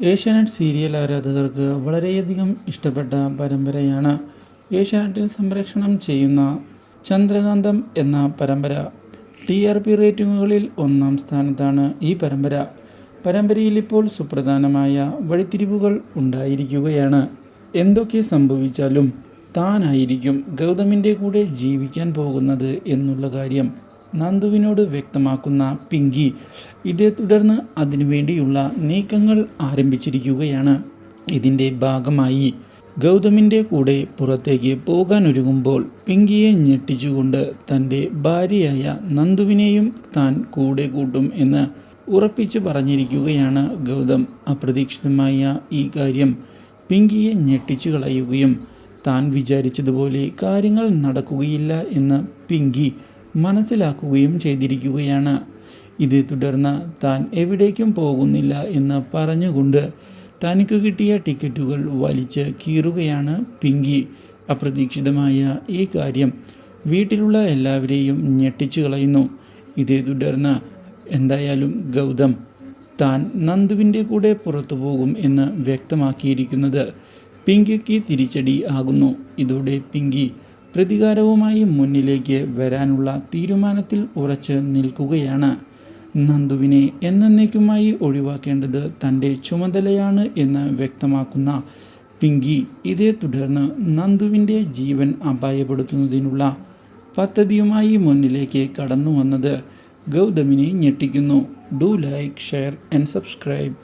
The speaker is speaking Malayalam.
ഏഷ്യാനെറ്റ് സീരിയൽ ആരാധകർക്ക് വളരെയധികം ഇഷ്ടപ്പെട്ട പരമ്പരയാണ് ഏഷ്യാനെറ്റിൽ സംപ്രേഷണം ചെയ്യുന്ന ചന്ദ്രകാന്തം എന്ന പരമ്പര. ടി ആർ പി റേറ്റിംഗുകളിൽ ഒന്നാം സ്ഥാനത്താണ് ഈ പരമ്പര. പരമ്പരയിൽ ഇപ്പോൾ സുപ്രധാനമായ വഴിത്തിരിവുകൾ ഉണ്ടായിരിക്കുകയാണ്. എന്തൊക്കെ സംഭവിച്ചാലും താനായിരിക്കും ഗൗതമിന്റെ കൂടെ ജീവിക്കാൻ പോകുന്നത് എന്നുള്ള കാര്യം. നന്ദുവിനോട് വ്യക്തമാക്കുന്ന പിങ്കി ഇതേ തുടർന്ന് അതിനുവേണ്ടിയുള്ള നീക്കങ്ങൾ ആരംഭിച്ചിരിക്കുകയാണ്. ഇതിന്റെ ഭാഗമായി ഗൗതമിന്റെ കൂടെ പുറത്തേക്ക് പോകാനൊരുങ്ങുമ്പോൾ പിങ്കിയെ ഞെട്ടിച്ചുകൊണ്ട് തന്റെ ഭാര്യയായ നന്ദുവിനെയും താൻ കൂടെ കൂട്ടും എന്ന് ഉറപ്പിച്ച് പറഞ്ഞിരിക്കുകയാണ് ഗൗതം. അപ്രതീക്ഷിതമായ ഈ കാര്യം പിങ്കിയെ ഞെട്ടിച്ചു കളയുകയും താൻ വിചാരിച്ചതുപോലെ കാര്യങ്ങൾ നടക്കുകയില്ല എന്ന് പിങ്കി മനസ്സിലാക്കുകയും ചെയ്തിരിക്കുകയാണ്. ഇതേ തുടർന്ന് താൻ എവിടേക്കും പോകുന്നില്ല എന്ന് പറഞ്ഞുകൊണ്ട് തനിക്ക് കിട്ടിയ ടിക്കറ്റുകൾ വലിച്ച് കീറുകയാണ് പിങ്കി. അപ്രതീക്ഷിതമായ ഈ കാര്യം വീട്ടിലുള്ള എല്ലാവരെയും ഞെട്ടിച്ചു കളയുന്നു. ഇതേ തുടർന്ന് എന്തായാലും ഗൗതം താൻ നന്ദുവിന്റെ കൂടെ പുറത്തു പോകും എന്ന് വ്യക്തമാക്കിയിരിക്കുന്നത് പിങ്കിക്ക് തിരിച്ചടി ആകുന്നു. ഇതോടെ പിങ്കി പ്രതികാരവുമായി മുന്നിലേക്ക് വരാനുള്ള തീരുമാനത്തിൽ ഉറച്ച് നിൽക്കുകയാണ്. നന്ദുവിനെ എന്നേക്കുമായി ഒഴിവാക്കേണ്ടത് തന്റെ ചുമതലയാണ് എന്ന് വ്യക്തമാക്കുന്ന പിങ്കി. ഇതേ തുടർന്ന് നന്ദുവിന്റെ ജീവൻ അപായപ്പെടുത്തുന്നതിനുള്ള പദ്ധതിയുമായി മുന്നിലേക്ക് കടന്നു വന്നത് ഗൗതമിനെ ഞെട്ടിക്കുന്നു. Do like share and subscribe.